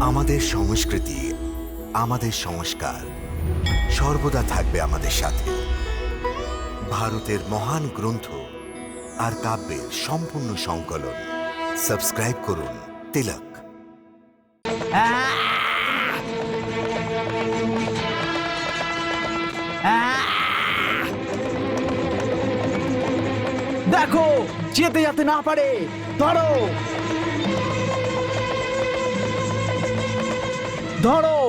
আমাদের সংস্কৃতি, আমাদের সংস্কার সর্বদা থাকবে আমাদের সাথে। ভারতের মহান গ্রন্থ আর কাব্যের সম্পূর্ণ সংকলন। সাবস্ক্রাইব করুন তিলক। দেখো, যেতে যেতে না পারে, ধরো। ধরো!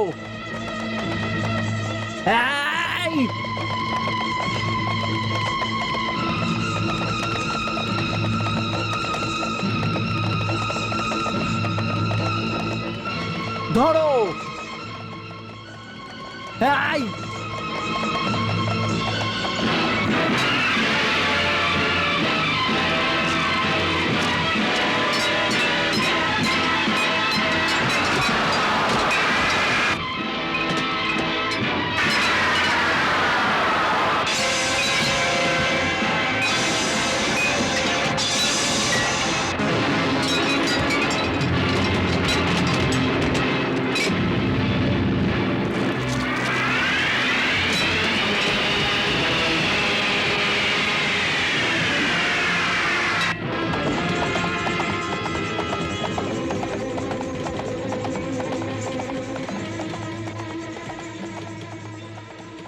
ধরো এই!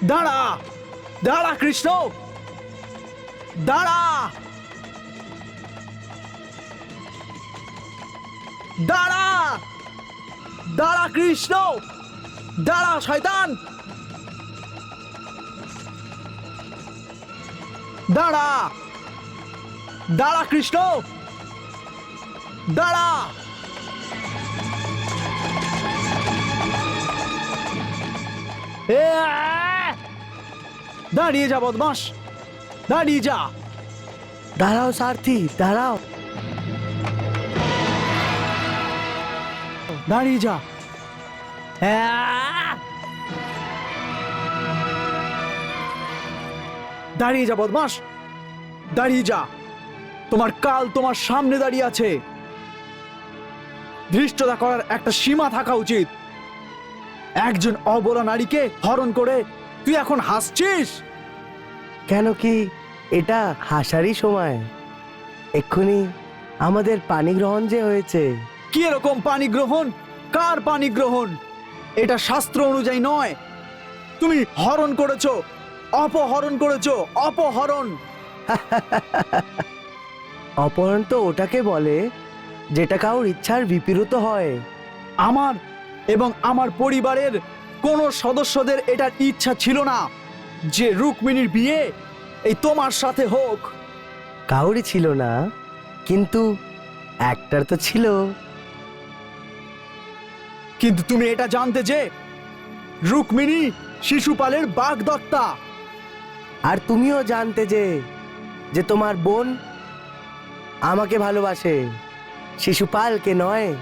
দাঁড়া দাঁড়া কৃষ্ণ। দাঁড়া। দাঁড়া। দাঁড়া কৃষ্ণ। দাঁড়া শয়তান। দাঁড়া। দাঁড়া কৃষ্ণ। দাঁড়া। আহ! দাঁড়িয়ে যা বদমাস দাঁড়িয়ে যা। দাঁড়াও সারথি দাঁড়াও। দাঁড়িয়ে যা! দাঁড়িয়ে যা বদমাস দাঁড়িয়ে যা। তোমার কাল তোমার সামনে দাঁড়িয়ে আছে। ধৃষ্টতা করার একটা সীমা থাকা উচিত। একজন অবলা নারীকে হরণ করে তুই এখন হাসছিস? কেন কি এটা হাসারই সময়। এক্ষুনি আমাদের পানি গ্রহণ যে হয়েছে। কি এরকম পানি গ্রহণ কার পানি গ্রহণ এটা শাস্ত্র অনুযায়ী নয়। তুমি হরণ করেছ অপহরণ করেছ অপহরণ। অপহরণ তো ওটাকে বলে যেটা কারোর ইচ্ছার বিপরীত হয়। আমার এবং আমার পরিবারের কোনো সদস্যদের এটার ইচ্ছা ছিল না। যে রুক্মিণীর বিয়ে এই তোমার সাথে হোক। কাউরি ছিল না কিন্তু একটার তো ছিল। কিন্তু তুমি এটা জানতে যে রুক্মিণী শিশুপালের বাগদত্তা। আর তুমিও জানতে যে যে তোমার বোন আমাকে ভালোবাসে শিশুপালকে নয়।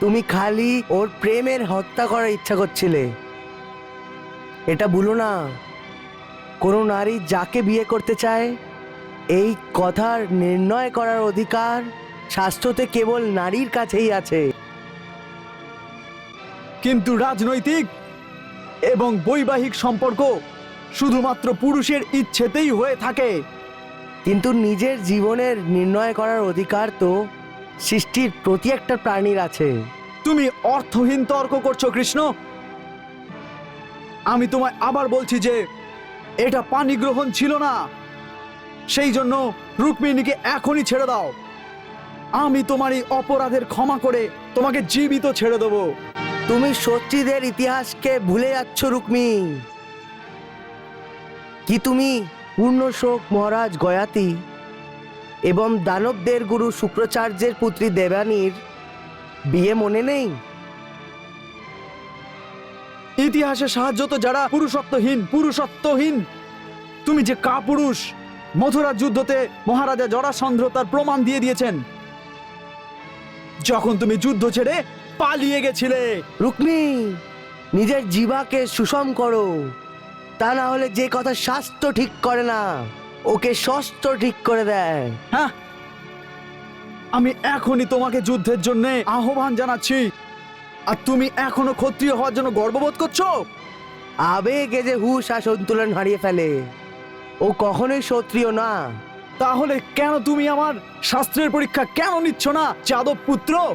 তুমি খালি ওর প্রেমের হত্যা করার ইচ্ছা করছিলে। এটা ভুলো না। কোনো নারী যাকে বিয়ে করতে চায় এই কথার নির্ণয় করার অধিকার স্বাস্থ্যতে কেবল নারীর কাছেই আছে। কিন্তু রাজনৈতিক এবং বৈবাহিক সম্পর্ক শুধুমাত্র পুরুষের ইচ্ছেতেই হয়ে থাকে। কিন্তু নিজের জীবনের নির্ণয় করার অধিকার তো সৃষ্টির প্রতি একটা প্রাণীর আছে। তুমি অর্থহীন তর্ক করছ কৃষ্ণ। আমি তোমায় আবার বলছি যে, এটা পানি গ্রহণ ছিল না। সেই জন্য রুক্মিণীকে এখনই ছেড়ে দাও। আমি তোমার এই অপরাধের ক্ষমা করে তোমাকে জীবিত ছেড়ে দেবো। তুমি সত্যিদের ইতিহাসকে ভুলে যাচ্ছ রুক্মি কি তুমি পূর্ণ শোক মহারাজ গয়াতি এবং দানবদের গুরু শুক্রাচার্যের পুত্রী দেবানীর বিয়ে মনে নেই? ইতিহাসে সাহায্য তো যারা পুরুষত্বহীন পুরুষত্বহীন। তুমি যে কাপুরুষ মথুরা যুদ্ধতে মহারাজা জরাসন্ধ্র তার প্রমাণ দিয়ে দিয়েছেন। যখন তুমি যুদ্ধ ছেড়ে পালিয়ে গেছিলে। রুক্মি নিজের জীবাকে সুষম করো। তা না হলে যে কথা শাস্ত্র ঠিক করে না ওকে শস্ত্র ঠিক করে দেয়। হ্যাঁ। আমি এখনই তোমাকে যুদ্ধের জন্য আহ্বান জানাচ্ছি। আর তুমি এখনও ক্ষত্রিয় হওয়ার জন্য গর্ববোধ করছ? আবেগে যে হুশ আর সন্তুলন হারিয়ে ফেলে। ও কখনোই ক্ষত্রিয় না। তাহলে কেন তুমি আমার শাস্ত্রের পরীক্ষা কেন নিচ্ছ না যাদব পুত্র?